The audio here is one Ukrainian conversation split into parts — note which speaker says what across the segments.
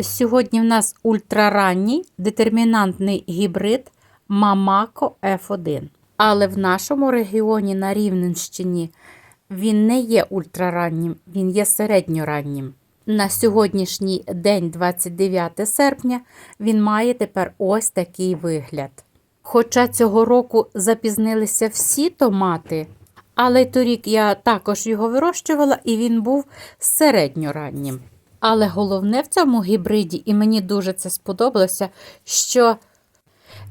Speaker 1: Сьогодні в нас ультраранній детермінантний гібрид Мамако F1. Але в нашому регіоні на Рівненщині він не є ультрараннім, він є середньораннім. На сьогоднішній день, 29 серпня, він має тепер ось такий вигляд. Хоча цього року запізнилися всі томати, але торік я також його вирощувала і він був середньораннім. Але головне в цьому гібриді, і мені дуже це сподобалося, що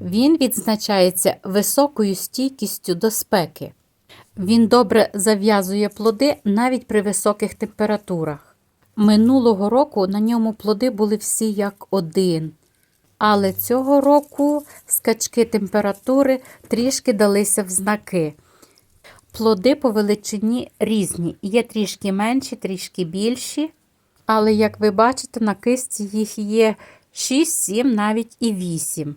Speaker 1: він відзначається високою стійкістю до спеки. Він добре зав'язує плоди навіть при високих температурах. Минулого року на ньому плоди були всі як один. Але цього року скачки температури трішки далися в знаки. Плоди по величині різні. Є трішки менші, трішки більші. Але, як ви бачите, на кисті їх є 6, 7, навіть і 8.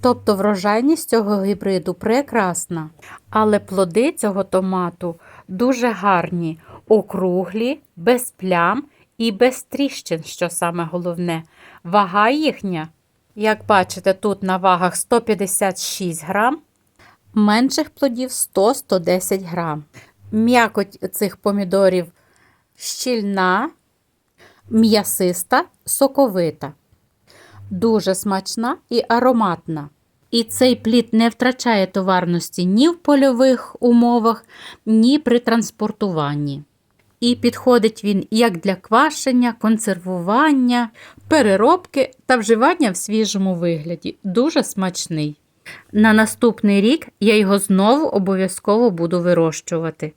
Speaker 1: Тобто врожайність цього гібриду прекрасна. Але плоди цього томату дуже гарні, округлі, без плям і без тріщин, що саме головне. Вага їхня, як бачите, тут на вагах 156 грам, менших плодів 100-110 грам. М'якоть цих помідорів щільна, м'ясиста, соковита, дуже смачна і ароматна. І цей плід не втрачає товарності ні в польових умовах, ні при транспортуванні. І підходить він як для квашення, консервування, переробки та вживання в свіжому вигляді. Дуже смачний. На наступний рік я його знову обов'язково буду вирощувати.